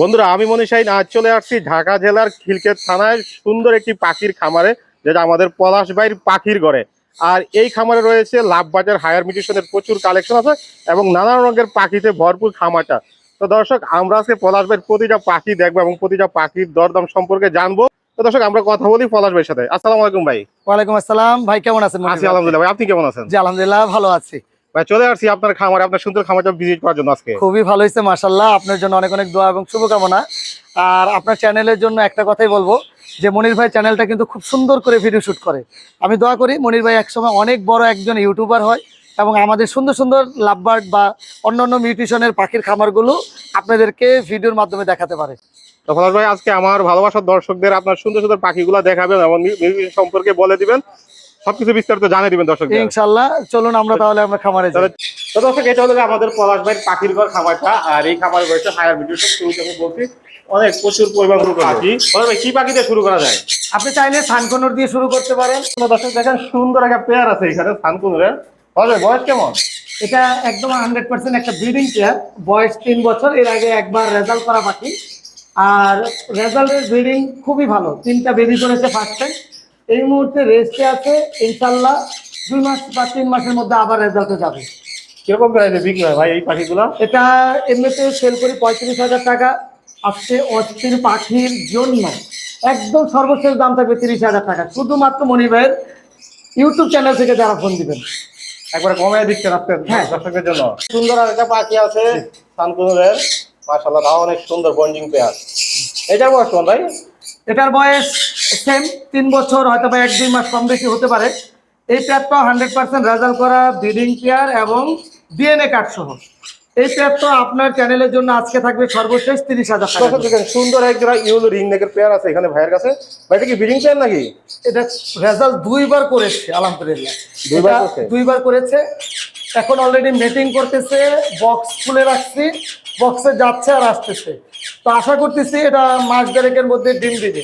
বন্ধুরা আমি মনীষাইন আজ চলে আসছি ঢাকা জেলার খিলকেত থানায় সুন্দর একটি পাখির খামারে যেটা আমাদের পলাশ ভাইয়ের পাখির ঘরে। আর এই খামারে রয়েছে লাভবাজার হায়ার মিউটেশনের প্রচুর কালেকশন আছে এবং নানা রঙের পাখিতে ভরপুর খামারটা। তো দর্শক আমরা আজকে পলাশ ভাইয়ের প্রতিটা পাখি দেখব এবং প্রতিটা পাখির দরদাম সম্পর্কে জানব। তো দর্শক আমরা কথা বলি পলাশ ভাইয়ের সাথে। আসসালামু আলাইকুম ভাই। ওয়ালাইকুম আসসালাম। ভাই কেমন আছেন আছি? আলহামদুলিল্লাহ। ভাই আপনি কেমন আছেন? জি আলহামদুলিল্লাহ ভালো আছি। ভাই চলে আসছি আপনার খামারে আপনার সুন্দর খামারটা ভিজিট করার জন্য আজকে। খুবই ভালো হয়েছে মাশাল্লাহ আপনার জন্য অনেক অনেক দোয়া এবং শুভকামনা। আর আপনার চ্যানেলের জন্য একটা কথাই বলব যে মনির ভাই চ্যানেলটা কিন্তু খুব সুন্দর করে ভিডিও শুট করে। আমি দোয়া করি মনির ভাই একসময় অনেক বড় একজন ইউটিউবার হয় এবং আমাদের সুন্দর সুন্দর লাভবার্ড বা অন্যান্য মিউটিশনের পাখির খামারগুলো আপনাদেরকে ভিডিওর মাধ্যমে দেখাতে পারে। তো পলাশ ভাই আজকে আমার ভালোবাসার দর্শকদের আপনার সুন্দর সুন্দর পাখিগুলো দেখাবেন এবং সম্পর্কে বলে দিবেন। সবকিছু বিস্তারিত জানিয়ে দিবেন দর্শক ইনশাল্লাহ চলুন আমরা তাহলে আমরা খামারে যাই। তো দর্শক এটা হলো আমাদের পলাশ ভাইয়ের পাখির ঘর খামারটা আর এই খামার রয়েছে হায়ার মিউটেশন শুরুতে আমি বলছি অনেক প্রচুর পরিমাণ পাখি। ভাই কি পাখি দিয়ে শুরু করা যায়? আপনি চাইলে সানকনুর দিয়ে শুরু করতে পারেন। দর্শক দেখেন সুন্দর একটা পেয়ার আছে এখানে সানকুনুরের। ভাই বয়স কেমন? এটা একদম হান্ড্রেড পার্সেন্ট একটা ব্রিডিং পেয়ার বয়স তিন বছর এর আগে একবার রেজাল্ট করা পাখি। আর রেজাল্টের ব্রিডিং খুবই ভালো। তিনটা বেবি করেছে ফার্স্ট টাইম এই মুহূর্তে রেস্টে আছে ইনশাল্লাহ দুই মাস বা তিন মাসের মধ্যে আবার রেজাল্টে যাবে। কীরকম প্রাইসে বিক্রি হয় ভাই এই পাখিগুলো? এটা এমনিতে সেল করি পঁয়ত্রিশ হাজার টাকা আজকে অস্থির পাখির জন্য। একদম সর্বশেষ দাম থাকবে তিরিশ হাজার টাকা। শুধুমাত্র মনি ভাইয়ের ইউটিউব চ্যানেল থেকে যারা ফোন দিবেন। একবারে কমে দিচ্ছেন আপনার হ্যাঁ। দর্শকের জন্য। সুন্দর আর একটা পাখি আছে সানকুনুরের। মাশাআল্লাহ তাও অনেক সুন্দর বন্ডিং পেয়ার এটার বয়স কেমন ভাই? এটার বয়স সেম তিন বছর হয়তো বা এক দুই মাস কম বেশি হতে পারে। এই পেয়ারটা হান্ড্রেড পার্সেন্ট রেজাল্ট করা ব্রিডিং কেয়ার এবং ডিএনএ কার্ড সহ। এই পেয়ারটা আপনার চ্যানেলের জন্য আজকে থাকবে সর্বশেষ তিরিশ হাজার টাকা। সুন্দর এক জোড়া ইউলো রিং নেকের পেয়ার আছে এখানে ভাইয়ের কাছে। ভাইটা কি ব্রিডিং পেয়ার নাকি? এটা রেজাল্ট দুইবার করেছে আলহামদুলিল্লাহ। দুইবার দুইবার করেছে। এখন অলরেডি মিটিং করতেছে বক্স খুলে রাখছি বক্সে যাচ্ছে আর আসতেছে। তো আশা করতেছি এটা মাস দেড়েকের মধ্যে ডিম দিবে।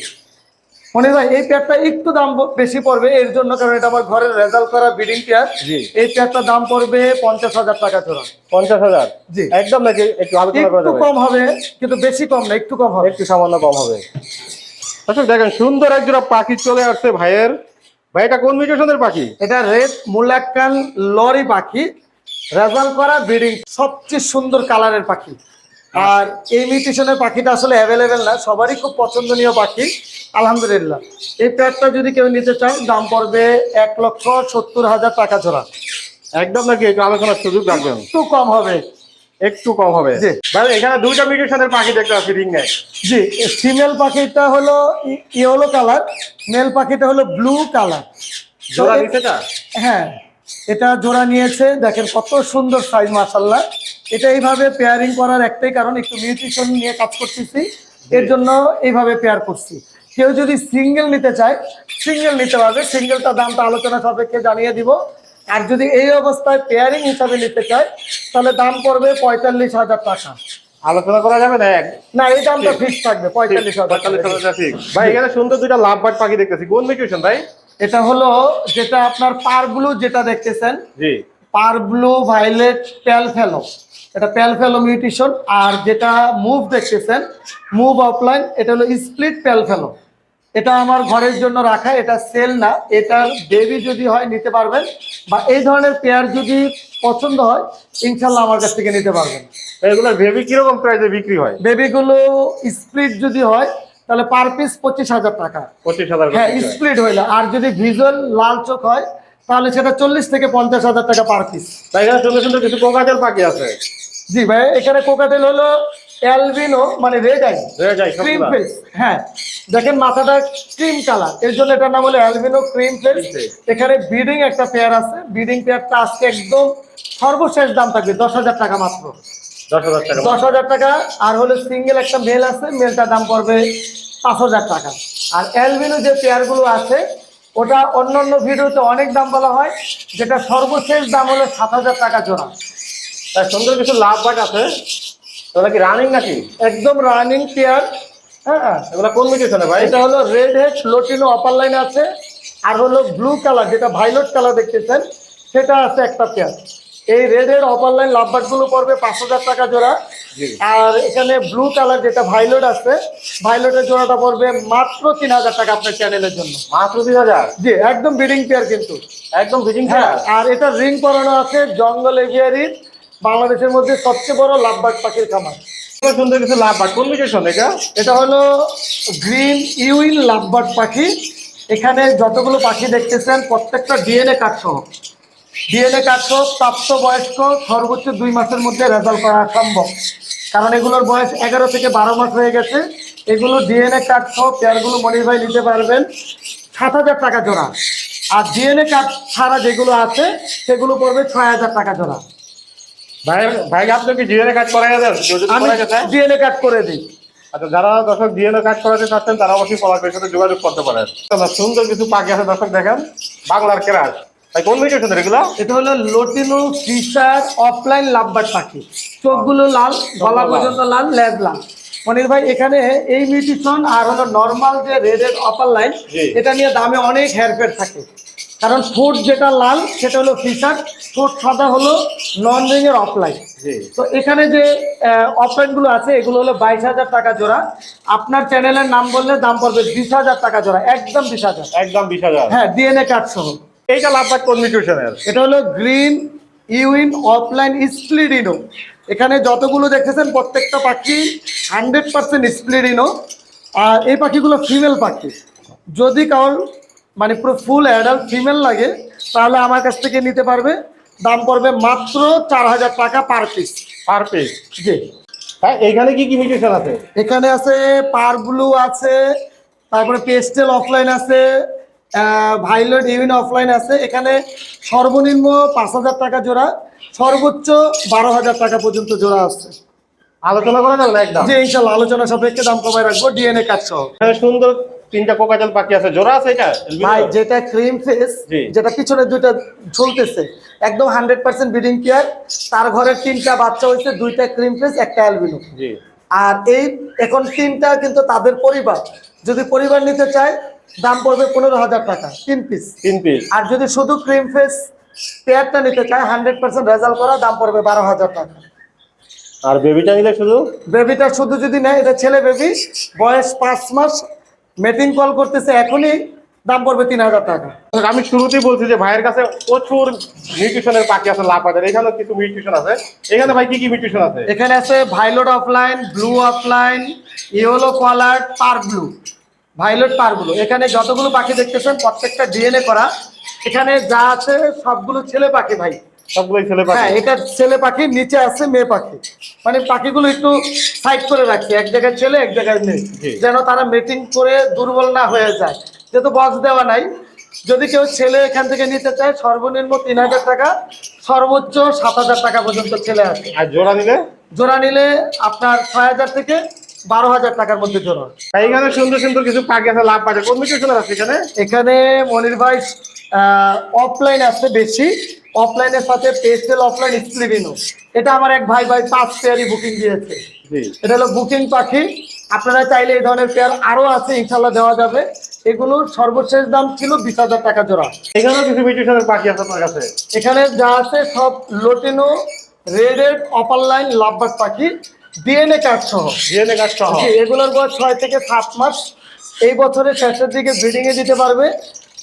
মনে হয় এই পেয়ারটা একটু দাম বেশি পড়বে এর জন্য কারণ এটা আমার ঘরের রেজাল্ট করা বিডিং পেয়ার জি। এই পেয়ারটার দাম পড়বে পঞ্চাশ হাজার টাকা জোড়া। পঞ্চাশ হাজার? জি। একদম নাকি একটু আলোচনা করা একটু যাবে কম হবে কিন্তু বেশি কম না একটু কম হবে। একটু সামান্য কম হবে। দর্শক দেখেন সুন্দর এক জোড়া পাখি চলে আসছে ভাইয়ের। ভাই এটা কোন মিউটেশনের পাখি? এটা রেড মুলাক্কান লরি পাখি রেজাল্ট করা ব্রিডিং সবচেয়ে সুন্দর কালারের পাখি। আর এই মিউটেশনের পাখিটা আসলে অ্যাভেলেবেল না সবারই খুব পছন্দনীয় পাখি। আলহামদুলিল্লাহ। এই পেয়ারটা যদি কেউ নিতে চান দাম পড়বে এক লক্ষ সত্তর হাজার টাকা জোড়া। একদম নাকি? আলোচনার সুযোগ রাখবেন একটু কম হবে। একটু কম হবে। জি। ভাই এখানে দুইটা মিউটেশনের পাখি দেখতে পাচ্ছি রিং জি ফিমেল পাখিটা হলো ইয়েলো কালার মেল পাখিটা হলো ব্লু কালার। জোড়া কা হ্যাঁ এটা জোড়া নিয়েছে। দেখেন কত সুন্দর সাইজ মাসাল্লাহ এটা এইভাবে পেয়ারিং করার একটাই কারণ একটু মিউটিশন নিয়ে কাজ করতেছি। এর জন্য এইভাবে পেয়ার করছি। কেউ যদি সিঙ্গেল নিতে চায় সিঙ্গেল নিতে পারবে। সিঙ্গেলটা দামটা আলোচনা সাপেক্ষে জানিয়ে দিব। আর যদি এই অবস্থায় পেয়ারিং হিসাবে নিতে চায় তাহলে দাম পড়বে পঁয়তাল্লিশ হাজার টাকা। আলোচনা করা যাবে না না এই দামটা ফিক্স থাকবে পঁয়তাল্লিশ হাজার ভাই এখানে সুন্দর দুইটা লাভ বাট পাখি দেখতেছি। কোন মিউটেশন ভাই? এটা হলো যেটা আপনার পার ব্লু যেটা দেখতেছেন জি। পার ব্লু প্যাল ফেলো এটা প্যাল ফেলো মিউটেশন। আর যেটা মুভ দেখতেছেন মুভ অফলাইন এটা হলো স্প্লিট প্যাল ফেলো এটা আমার ঘরের জন্য রাখা এটা সেল না। এটার বেবি যদি হয় নিতে পারবেন বা এই ধরনের পেয়ার যদি পছন্দ হয় ইনশাল্লাহ আমার কাছ থেকে নিতে পারবেন। এগুলোর ভেবি কীরকম প্রাইসে বিক্রি হয়? বেবিগুলো স্প্লিট যদি হয় তাহলে পার পিস পঁচিশ হাজার টাকা। পঁচিশ হাজার হ্যাঁ স্প্লিট হইলে। আর যদি ভিজুয়াল লাল চোখ হয় তাহলে সেটা চল্লিশ থেকে পঞ্চাশ হাজার টাকা পার পিস তাই এখানে সুন্দর সুন্দর কিছু কোকাটেল পাখি আছে? জি ভাই এখানে কোকাটেল হলো অ্যালবিনো মানে red eye red eye cream face হ্যাঁ। দেখেন মাথাটা ক্রিম কালারের জন্য এটার নাম হলো অ্যালবিনো ক্রিম ফেস এখানে বিডিং একটা পেয়ার আছে। বিডিং পেয়ারটা আজকে একদম সর্বশেষ দাম থাকবে দশ হাজার টাকা মাত্র। দশ হাজার টাকা আর হলো সিঙ্গেল একটা মেল আছে মেলটার দাম পড়বে পাঁচ হাজার টাকা। আর অ্যালবিনো যে পেয়ারগুলো আছে ওটা অন্য অন্য ভিডিওতে অনেক দাম বলা হয় যেটা সর্বশেষ দাম হলো সাত হাজার টাকা জোড়া। তাই সুন্দর কিছু লাভ বাট আছে। ওগুলা কি রানিং নাকি? একদম রানিং পেয়ার হ্যাঁ এগুলা কোন মিউটেশনে ভাই? এটা হলো red head lutino opaline আছে। আর হলো ব্লু কালার যেটা ভাইলট কালার দেখতেছেন সেটা আছে একটা পেয়ার এই অপার লাইন পড়বে পাঁচ হাজার টাকা জোড়া। আর এখানে ব্লু কালার যেটা ভাইলট আছে ভাইলটের জোড়াটা পড়বে মাত্র তিন হাজার টাকা আপনার চ্যানেলের জন্য। মাত্র তিন হাজার? জি একদম বিডিং পেয়ার কিন্তু। একদম ফিটিং হ্যাঁ আর এটা রিং পরানো আছে জঙ্গল এভিয়ারির বাংলাদেশের মধ্যে সবচেয়ে বড় লাভবার্ড পাখির খামার। সুন্দর কিছু লাভ বাট কোন মিউটেশন এটা? এটা হলো গ্রিন ইউইন লাভবার্ড পাখি। এখানে যতগুলো পাখি দেখতেছেন প্রত্যেকটা ডিএনএ কার্ড সহ ডিএনএ কার্ড সহ প্রাপ্তবয়স্ক সর্বোচ্চ দুই মাসের মধ্যে রেজাল্ট করা সম্ভব। কারণ এগুলোর বয়স এগারো থেকে বারো মাস হয়ে গেছে। এগুলো ডিএনএ কার্ড সহ পেয়ারগুলো মনির ভাই নিতে পারবেন। সাত হাজার টাকা জোড়া। আর ডিএনএ কার্ড ছাড়া যেগুলো আছে সেগুলো পড়বে ছয় হাজার টাকা জোড়া। ভাই ভাই আপনি কি জিএনএ কাজ করাই দেন। আমি ডিএনএ কার্ড করে দিই। আচ্ছা যারা দর্শক ডিএনএ কাজ করাতে চাচ্ছেন তারা অবশ্যই পলাশের সাথে যোগাযোগ করতে পারেন। সুন্দর কিছু পাখি আছে দর্শক দেখেন। বাংলার কেরাস ভাই কোন মিউটেশন এগুলো? এটা হলো লোটিনো ফিশার অফলাইন লাভবার্ড পাখি। চোখগুলো লাল গলা পর্যন্ত লাল লেজ লাল। মনির ভাই এখানে এই মিউটিশন আর হলো নর্মাল যে রেডের অপার লাইন এটা নিয়ে দামে অনেক হেরফের থাকে। কারণ ঠোঁট যেটা লাল সেটা হলো ফিশার ঠোঁট সাদা হলো নন রিং এর অফলাইন তো এখানে যে অফলাইনগুলো আছে এগুলো হলো বাইশ হাজার টাকা জোড়া। আপনার চ্যানেলের নাম বললে দাম পড়বে বিশ হাজার টাকা জোড়া একদম বিশ হাজার। একদম বিশ হাজার। হ্যাঁ ডিএনএ কার্ড সহ। এইটা লাভ বাট কোন মিউটেশনের এটা হলো গ্রিন ইউইন অফলাইন স্প্লিডিনো এখানে যতগুলো দেখতেছেন প্রত্যেকটা পাখি হান্ড্রেড পার্সেন্ট স্প্লিডিনো আর এই পাখিগুলো ফিমেল পাখি। যদি কারোর মানে পুরো ফুল অ্যাডাল্ট ফিমেল লাগে তাহলে আমার কাছ থেকে নিতে পারবে। দাম পড়বে মাত্র চার হাজার টাকা পার পিস পার পিস জি। হ্যাঁ এইখানে কি কি মিউটেশন আছে? এখানে আছে পার ব্লু আছে তারপরে পেস্টেল অফলাইন আছে ভাইলট ইউইন অফলাইন আছে। এখানে সর্বনিম্ন পাঁচ হাজার টাকা জোড়া সর্বোচ্চ বারো হাজার টাকা পর্যন্ত জোড়া আছে। আলোচনা করা যাবে না একদম? যে ইনশাল্লাহ আলোচনা সাপেক্ষে দাম কমায় রাখব ডিএনএ কাজ সহ। সুন্দর তিনটা কোকাজল পাখি আছে। জোড়া আছে এটা? ভাই যেটা ক্রিম ফেস যেটা পিছনে দুইটা ঝুলতেছে একদম হান্ড্রেড পার্সেন্ট ব্রিডিং কেয়ার তার ঘরের তিনটা বাচ্চা হয়েছে দুইটা ক্রিম ফেস একটা অ্যালবিনো জি। আর এই এখন তিনটা কিন্তু তাদের পরিবার। যদি পরিবার নিতে চায় দাম পড়বে পনেরো হাজার টাকা তিন পিস তিন পিস আর যদি শুধু ক্রিম ফেস পেয়ারটা নিতে চায় হান্ড্রেড পার্সেন্ট রেজাল্ট করা দাম পড়বে বারো হাজার টাকা। আর বেবিটা নিলে শুধু? বেবিটা শুধু যদি নেয় এটা ছেলে বেবি বয়স পাঁচ মাস মেটিং কল করতেছে এখনই দাম পড়বে তিন হাজার টাকা। আমি শুরুতেই বলছি যে ভাইয়ের কাছে প্রচুর মিউটেশনের পাখি আছে লাভ বাজার এখানে কিছু মিউটেশন আছে। এখানে ভাই কি কি মিউটেশন আছে? এখানে আছে violet opaline blue opaline yellow collar parblue violet parblue এখানে যতগুলো পাখি দেখতেছেন প্রত্যেকটা ডিএনএ করা। এখানে যা আছে সবগুলো ছেলে পাখি ভাই। সবগুলোই ছেলে হ্যাঁ পাখি এটা ছেলে পাখি নিচে আছে মেয়ে পাখি। মানে পাখিগুলো একটু সাইড করে রাখছি এক জায়গায় ছেলে এক জায়গায় মেয়ে। যেন তারা মিটিং করে দুর্বল না হয়ে যায়। যেহেতু বক্স দেওয়া নাই যদি কেউ ছেলে এখান থেকে নিতে চায় সর্বনিম্ন তিন হাজার টাকা সর্বোচ্চ সাত হাজার টাকা পর্যন্ত ছেলে আছে। আর জোড়া নিলে? জোড়া নিলে আপনার ছয় হাজার থেকে বারো হাজার টাকার মধ্যে জোড়া। এখানে সুন্দর সুন্দর কিছু পাখি আছে লাভ বাজার কোন মিউটেশন আছে এখানে? এখানে মনির ভাই অফলাইন আছে বেশি। অফলাইনের সাথে পেস্টেল অফলাইন স্প্লিডিনো এটা আমার এক ভাই ভাই পাঁচ পেয়ারই বুকিং দিয়েছে। এটা হলো বুকিং পাখি। আপনারা চাইলে এই ধরনের পেয়ার আরও আছে ইনশাল্লাহ দেওয়া যাবে। এগুলোর সর্বশেষ দাম ছিল বিশ হাজার টাকা জোড়া। এখানেও কিছু মিউটেশনের পাখি আছে আপনার কাছে? এখানে যা আছে সব lutino red eyed opaline lovebird পাখি ডিএনএ কার্ড সহ। জিএনএ কাজ সহ। এগুলোর বয়স ছয় থেকে সাত মাস। এই বছরের শেষের দিকে ব্রিডিংয়ে দিতে পারবে।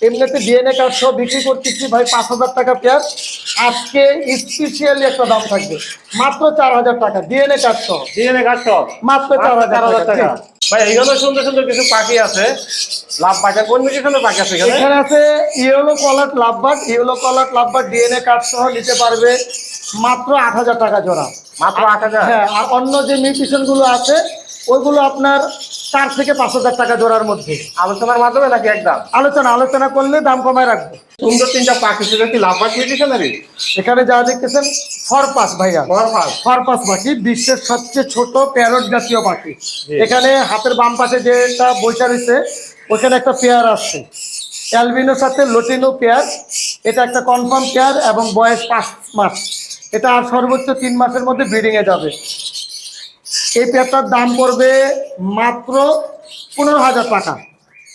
এমনিতে ডিএনএ কার্ড সহ বিক্রি করতেছি ভাই পাঁচ হাজার টাকা পেয়ার আজকে স্পেশালি একটা দাম থাকবে। মাত্র চার হাজার টাকা। ডিএনএ কার্ড সহ। জিএনএ কাজ সহ। মাত্র চার হাজার টাকা। ভাই এখানে সুন্দর সুন্দর কিছু পাখি আছে। কোন পাখি আছে এখানে? এখানে আছে yellow collar lovebird yellow collar lovebird DNA card সহ নিতে পারবে মাত্র আট হাজার টাকা জোড়া। মাত্র আট হাজার? হ্যাঁ আর অন্য যে মিউটিশনগুলো আছে ওইগুলো আপনার চার থেকে পাঁচ হাজার টাকা জোড়ার মধ্যে। আলোচনার মাধ্যমে নাকি একদম? আলোচনা আলোচনা করলে দাম কমায় রাখব। সুন্দর তিনটা পাখি সেটা কি লাভ মিউটেশনেরই এখানে যা দেখতেছেন ফরপাস ভাইয়া। মহাপাস ফরপাস পাখি বিশ্বের সবচেয়ে ছোট প্যারট জাতীয় পাখি। এখানে হাতের বাম পাশে যেটা বৈশা রয়েছে ওখানে একটা পেয়ার আসছে। অ্যালবিনোর সাথে লোটিনো পেয়ার এটা একটা কনফার্ম পেয়ার এবং বয়স পাঁচ মাস। এটা আর সর্বোচ্চ তিন মাসের মধ্যে ব্রিডিং এ যাবে। এই পেয়ারটার দাম পড়বে মাত্র পনেরো হাজার টাকা।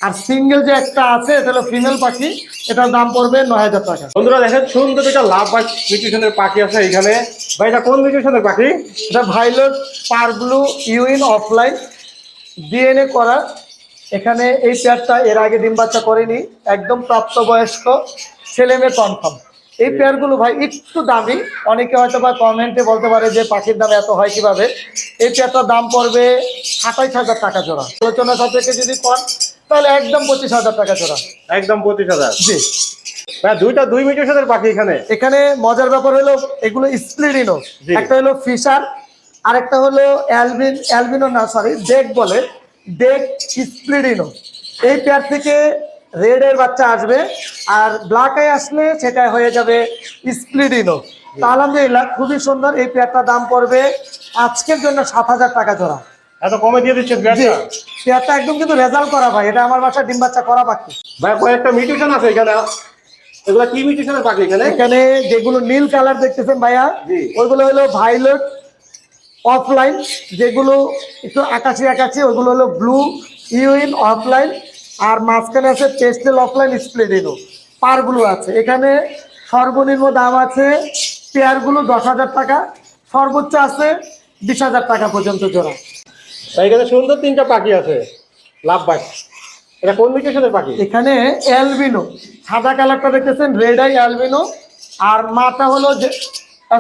আর সিঙ্গেল যে একটা আছে এটা হলো ফিমেল পাখি এটার দাম পড়বে নয় হাজার টাকা। বন্ধুরা দেখেন সুন্দর একটা লাভ বাজ মিউটেশনের পাখি আছে এখানে। ভাই এটা কোন মিউটেশনের পাখি? এটা ভাইলট পারব্লু ইউইন অফলাইন ডিএনএ করা। এখানে এই পেয়ারটা এর আগে ডিম বাচ্চা করেনি একদম প্রাপ্তবয়স্ক ছেলে মেয়ে কনফার্ম। এই পেয়ারগুলো ভাই একটু দামি। অনেকে হয়তো বা কমেন্টে বলতে পারে যে পাখির দাম এত হয় কীভাবে। এই পেয়ারটার দাম পড়বে সাতাইশ হাজার টাকা জোড়া। আলোচনা সাপেক্ষে যদি কর তাহলে একদম পঁচিশ হাজার টাকা জোড়া। একদম পঁচিশ হাজার। জি। দুইটা দুই মিউটেশনের পাখি এখানে। এখানে মজার ব্যাপার হলো এগুলো স্প্লিডিনো একটা হলো ফিশার আরেকটা হলো অ্যালবিন অ্যালবিনো না সরি ডেক বলে। ডেক স্প্লিডিনো এই পেয়ার থেকে রেড এর বাচ্চা আসবে আর ব্ল্যাক আই আসলে সেটা হয়ে যাবে স্প্লিডিনো তা আলহামদুলিল্লাহ খুবই সুন্দর এই পেয়ারটার দাম পড়বে আজকের জন্য সাত হাজার টাকা জোড়া। এত কমে দিয়ে দিচ্ছেন পেয়ারটা পেয়ারটা একদম কিন্তু রেজাল্ট করা ভাই এটা আমার ডিম বাচ্চা করা ভাই কয়েকটা মিউটেশন আছে এখানে। এগুলা কি মিউটেশনের পাখি এখানে? এখানে যেগুলো নীল কালার দেখতেছেন ভাইয়া। ওইগুলো হলো ভাইলট অফলাইন যেগুলো একটু আকাশি আকাশি ওইগুলো হলো ব্লু ইউইন অফলাইন আর মাঝখানে আছে পেস্টেল অফলাইন স্প্লেডিনো পারগুলো আছে। এখানে সর্বনিম্ন দাম আছে পেয়ারগুলো দশ হাজার টাকা সর্বোচ্চ আছে বিশ হাজার টাকা পর্যন্ত জোড়া। এখানে সুন্দর তিনটা পাখি আছে লাভ বাজ এটা কোন মিউটেশনের পাখি? এখানে অ্যালবিনো সাদা কালারটা দেখতেছেন রেড আই অ্যালবিনো। আর মাটা হলো যে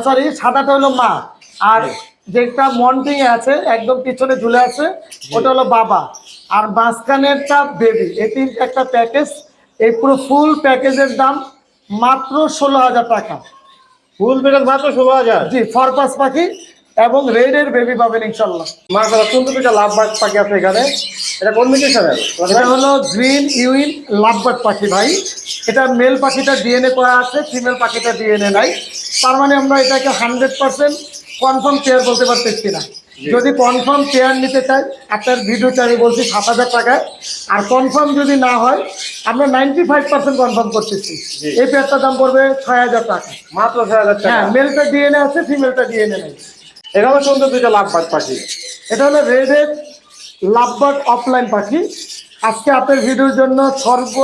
সরি সাদাটা হলো মা। আর যেটা মন্টিং আছে একদম পিছনে ঝুলে আছে ওটা হলো বাবা। আর মাঝখানেরটা বেবি এই তিন একটা প্যাকেজ এই পুরো ফুল প্যাকেজের দাম মাত্র ষোলো হাজার টাকা। ফুল প্যাকেজ মাত্র ষোলো হাজার? জি ফরপাস পাখি এবং রেডের বেবি পাবেন ইনশাল্লাহ মার্শাল সুন্দর দুইটা লাভ বাজ পাখি আছে এখানে? এটা কোন মিউটেশনের এটা হলো গ্রিন ইউইন লাভবার্ড পাখি ভাই। এটা মেল পাখিটা ডিএনএ করা আছে ফিমেল পাখিটা ডিএনএ নাই। তার মানে আমরা এটাকে হান্ড্রেড পার্সেন্ট কনফার্ম পেয়ার বলতে পারতেছি না। যদি কনফার্ম পেয়ার নিতে চাই আপনার ভিডিওতে আমি বলছি সাত হাজার টাকায়। আর কনফার্ম যদি না হয় আমরা নাইনটি ফাইভ পার্সেন্ট কনফার্ম করতেছি। এই পেয়ারটার দাম পড়বে ছয় হাজার টাকা। মাত্র ছয় হাজার টাকা। হ্যাঁ মেলটা ডিএনএ আছে ফিমেলটা ডিএনএ নেই। এখানে সুন্দর দুইটা লাভ বাজ পাখি। এটা হলো রেডের লাভবার্ড অফলাইন পাখি। আজকে আপনার ভিডিওর জন্য সর্ব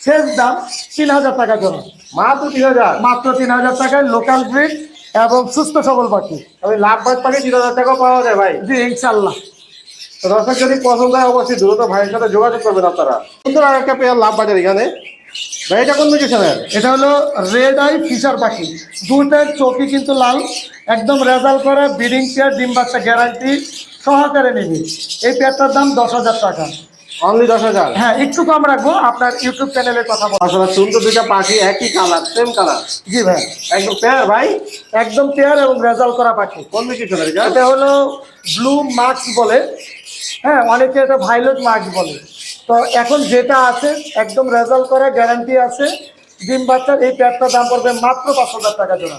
শেষ দাম তিন হাজার টাকা জন্য মাত্র তিন হাজার। মাত্র তিন হাজার টাকায় লোকাল ব্রিড এবং সুস্থ সবল পাখি। আমি লাভ বাজ পাখি তিন হাজার টাকা পাওয়া যায় ভাই। জি ইনশাল্লাহ দর্শক যদি পছন্দ হয় অবশ্যই দ্রুত ভাইয়ের সাথে যোগাযোগ করবেন আপনারা। সুন্দর আর একটা পেয়ার লাভ বাজার এখানে। ভাই এটা কোন মিউটেশনের এটা হলো রেড আই ফিশার পাখি। দুটার চোখই কিন্তু লাল একদম রেজাল্ট করা ব্রিডিং পেয়ার ডিম বাচ্চা গ্যারান্টি সহকারে নিবি। এই পেয়ারটার দাম দশ হাজার টাকা। অনলি দশ হাজার। হ্যাঁ একটু কম রাখব। আপনার ইউটিউব চ্যানেলের কথা বল আসলে সুন্দর দুইটা পাখি একই কালার সেম কালার জি ভাই। একদম পেয়ার ভাই। একদম পেয়ার এবং রেজাল্ট করা পাখি। কোন মিউটেশনের এটা এটা হলো ব্লু মার্কস বলে। হ্যাঁ অনেকে এটা ভাইলট মার্কস বলে। তো এখন যেটা আছে একদম রেজাল্ট করা গ্যারান্টি আছে। ডিম বাচ্চার এই প্যাকটার দাম পড়বে মাত্র পাঁচ হাজার টাকা জোড়া।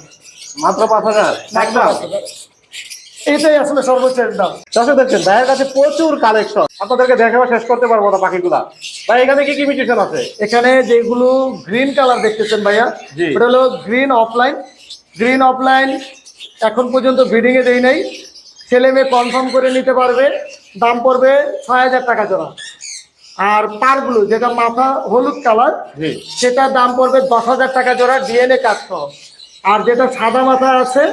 মাত্র পাঁচ হাজার? একদম। 5,000 এটাই আসলে সর্বোচ্চ দাম। দর্শক দেখছেন ভাইয়ের কাছে প্রচুর কালেকশন আপনাদেরকে দেখাবার শেষ করতে পারব না পাখিগুলা ভাই এখানে কি কি মিউটেশন আছে? এখানে যেগুলো গ্রিন কালার দেখতেছেন ভাইয়া। ওটা হলো গ্রিন অফলাইন গ্রিন অফলাইন এখন পর্যন্ত ব্রিডিং এ দেই নাই। ছেলে মেয়ে কনফার্ম করে নিতে পারবে দাম পড়বে ছয় হাজার টাকা জোড়া। আর পারগুলো যেটা মাথা হলুদ কালার সেটার দাম পড়বে দশ হাজার টাকা জোড়া ডিএনএ কাজ সহ। আর যেটা সাদা মাথা আছে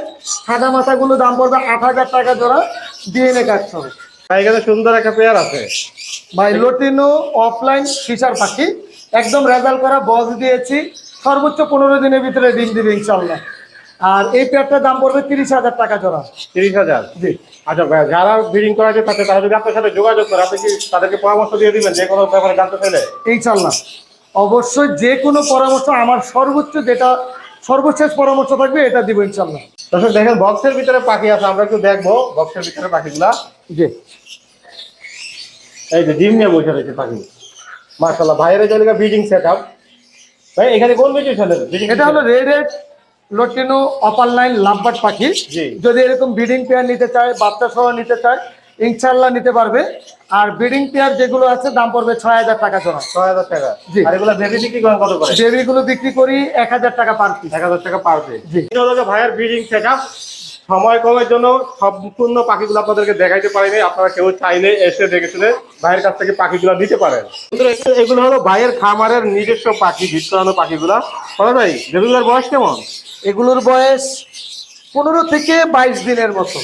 সাদা মাথাগুলো দাম পড়বে আট হাজার টাকা জোড়া ডিএনএ সহ। ভাই এখানে সুন্দর একটা পেয়ার আছে। ভাই লোটিনো অফলাইন ফিশার পাখি। একদম রেজাল্ট করা বক্স দিয়েছি। সর্বোচ্চ পনেরো দিনের ভিতরে ডিম দিবে ইনশাল্লাহ আর এই পেয়ারটার দাম পড়বে তিরিশ হাজার টাকা জোড়া। তিরিশ হাজার? জি। আচ্ছা ভাই যারা ব্রিডিং করাতে থাকে তারা যদি আপনার সাথে যোগাযোগ করে আপনি কি তাদেরকে পরামর্শ দিয়ে দিবেন যে কোনো ব্যাপারে জানতে চাইলে? ইনশাল্লাহ অবশ্যই যে কোনো পরামর্শ আমার সর্বোচ্চ যেটা সর্বশেষ পরামর্শ থাকবে এটা দিব ইনশাল্লাহ দর্শক দেখেন বক্সের ভিতরে পাখি আছে আমরা একটু দেখব বক্সের ভিতরে পাখিগুলা। জি। এই যে ডিম নিয়ে বসে রয়েছে পাখি। মার্শাল্লাহ ভাইয়ের জায়গা ব্রিডিং সেট আপ ভাই এখানে কোন মিউটেশনের এটা হলো red lutino opaline lovebird পাখি। জি। যদি এরকম ব্রিডিং পেয়ার নিতে চায় বাচ্চা সহ নিতে চায় ইনশাল্লাহ নিতে পারবে। আর ব্রিডিং পেয়ার যেগুলো আছে দাম পড়বে ছয় হাজার টাকা জোড়া। ছয় হাজার টাকা। জি। আর এগুলো বেবি বিক্রি করেন কত করে? বেবিগুলো বিক্রি করি এক হাজার টাকা পার পিস এক হাজার টাকা পার পিস জি। ভাইয়ের ব্রিডিং সেট সময় কমের জন্য সম্পূর্ণ পাখিগুলো আপনাদেরকে দেখাইতে পারিনি। আপনারা কেউ চাইলে এসে দেখে শুনে ভাইয়ের কাছ থেকে পাখিগুলো নিতে পারেন। এগুলো- এগুলো হলো ভাইয়ের খামারের নিজস্ব পাখি ভিত করানো পাখিগুলা। বলো ভাই বেবিগুলোর বয়স কেমন? এগুলোর বয়স পনেরো থেকে বাইশ দিনের মতো।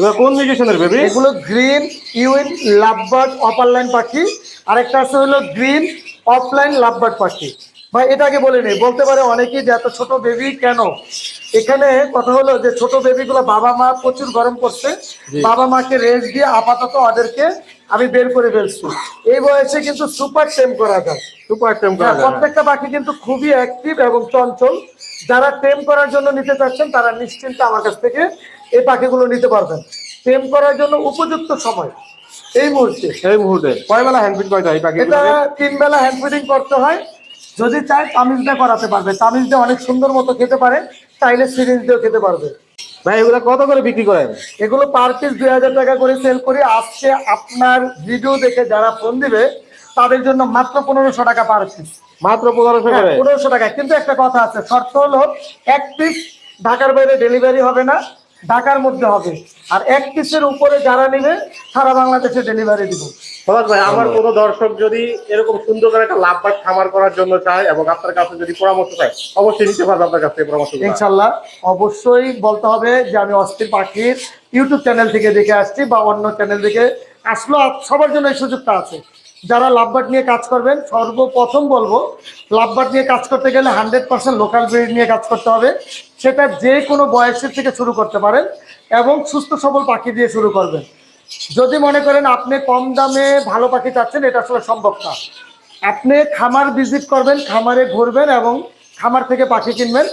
এগুলো কোন মিউটেশনের বেবি এগুলো গ্রিন ইউইন লাভবার্ড অপারলাইন পাখি। আরেকটা আছে হলো গ্রিন অফলাইন লাভবার্ড পাখি। ভাই এটাকে বলে নেই। বলতে পারে অনেকেই যে এত ছোট বেবি কেন? এখানে কথা হলো যে ছোট বেবিগুলো বাবা মা প্রচুর গরম করছে। বাবা মাকে রেস্ট দিয়ে আপাতত ওদেরকে আমি বের করে ফেলছি। এই বয়সে কিন্তু সুপার টেম করা যায়। সুপার টেম করা হ্যাঁ, প্রত্যেকটা পাখি কিন্তু খুবই অ্যাক্টিভ এবং চঞ্চল। যারা টেম করার জন্য নিতে চাচ্ছেন তারা নিশ্চিন্তে আমার কাছ থেকে এই পাখিগুলো নিতে পারবেন। প্রেম করার জন্য উপযুক্ত সময়। এই মুহূর্তে। এই মুহূর্তে। কয় বেলা হ্যান্ড ফিট কয়টা এই পাখিগুলো এটা তিন বেলা হ্যান্ড ফিডিং করতে হয়। যদি চায় তামিজ দিয়ে করাতে পারবে। তামিজ দিয়ে অনেক সুন্দর মতো খেতে পারে। চাইলে সিরিজ দিয়েও খেতে পারবে। ভাই এগুলো কত করে বিক্রি করেন? এগুলো পার পিস দুই হাজার টাকা করে সেল করি। আজকে আপনার ভিডিও দেখে যারা ফোন দিবে তাদের জন্য মাত্র পনেরোশো টাকা পার পিস মাত্র পনেরোশো করে? পনেরোশো টাকা। কিন্তু একটা কথা আছে শর্ত হলো এক পিস ঢাকার বাইরে ডেলিভারি হবে না। ঢাকার মধ্যে হবে। আর এক পিসের উপরে যারা নেবে সারা বাংলাদেশে ডেলিভারি দিব। ভাই আমার কোনো দর্শক যদি এরকম সুন্দর করে একটা লাভবাদ খামার করার জন্য চায় এবং আপনার কাছে যদি পরামর্শ চায় অবশ্যই নিতে পারবে আপনার কাছ থেকে পরামর্শ ইনশাল্লাহ অবশ্যই বলতে হবে যে আমি অস্থির পাখির ইউটিউব চ্যানেল থেকে দেখে আসছি বা অন্য চ্যানেল থেকে আসলো সবার জন্য এই সুযোগটা আছে। যারা লাভবাট নিয়ে কাজ করবেন, সর্বপ্রথম বলব লাভবাট নিয়ে কাজ করতে গেলে হান্ড্রেড পার্সেন্ট লোকাল ব্রিড নিয়ে কাজ করতে হবে। সেটা যে কোনো বয়সের থেকে শুরু করতে পারেন এবং সুস্থ সবল পাখি দিয়ে শুরু করবেন। যদি মনে করেন আপনি কম দামে ভালো পাখি চাচ্ছেন, এটা আসলে সম্ভব না। আপনি খামার ভিজিট করবেন, খামারে ঘুরবেন এবং খামার থেকে পাখি কিনবেন।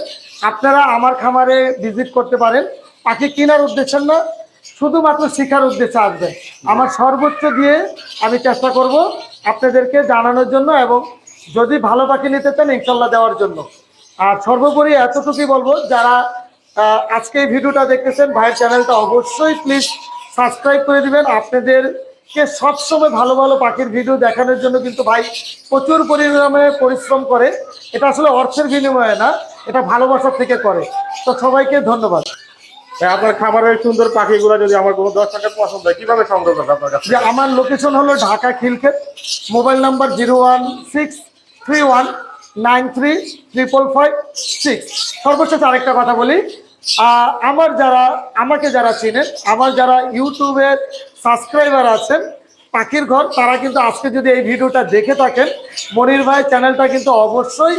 আপনারা আমার খামারে ভিজিট করতে পারেন। পাখি কেনার উদ্দেশ্য না শুধুমাত্র শেখার উদ্দেশ্যে আসবেন আমার সর্বোচ্চ দিয়ে আমি চেষ্টা করব আপনাদেরকে জানানোর জন্য এবং যদি ভালো পাখি নিতে চান, ইনশাল্লাহ দেওয়ার জন্য। আর সর্বোপরি এতটুকুই বলব, যারা আজকে এই ভিডিওটা দেখতেছেন, ভাইয়ের চ্যানেলটা অবশ্যই প্লিজ সাবস্ক্রাইব করে দিবেন। আপনাদেরকে সবসময় ভালো ভালো পাখির ভিডিও দেখানোর জন্য কিন্তু ভাই প্রচুর পরিমাণে পরিশ্রম করে। এটা আসলে অর্থের বিনিময়ে না, এটা ভালোবাসার থেকে করে। তো সবাইকে ধন্যবাদ। আপনার খামারের সুন্দর পাখিগুলো যদি আমার কোনো দর্শকের পছন্দ হয় কীভাবে সংগ্রহ করবে আপনার কাছে যে আমার লোকেশন হলো Dhaka Khilkhet mobile number zero one six three one nine three triple five six. সর্বশেষ আরেকটা কথা বলি আমার যারা আমাকে যারা চিনেন আমার যারা ইউটিউবের সাবস্ক্রাইবার আছেন পাখির ঘর তারা কিন্তু আজকে যদি এই ভিডিওটা দেখে থাকেন মনির ভাই চ্যানেলটা কিন্তু অবশ্যই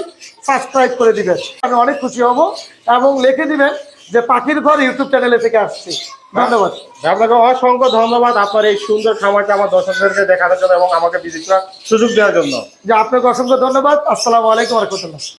সাবস্ক্রাইব করে দিবেন। আমি অনেক খুশি হব এবং লিখে দিবেন যে পাখির ঘর ইউটিউব চ্যানেলে থেকে আসছি। ধন্যবাদ। আপনাকে অসংখ্য ধন্যবাদ আপনার এই সুন্দর খামারটা আমার দর্শকদেরকে দেখানোর জন্য এবং আমাকে বিদেশ করার সুযোগ দেওয়ার জন্য। যে আপনাকে অসংখ্য ধন্যবাদ। আসসালামু আলাইকুম রহমতুল্লাহ।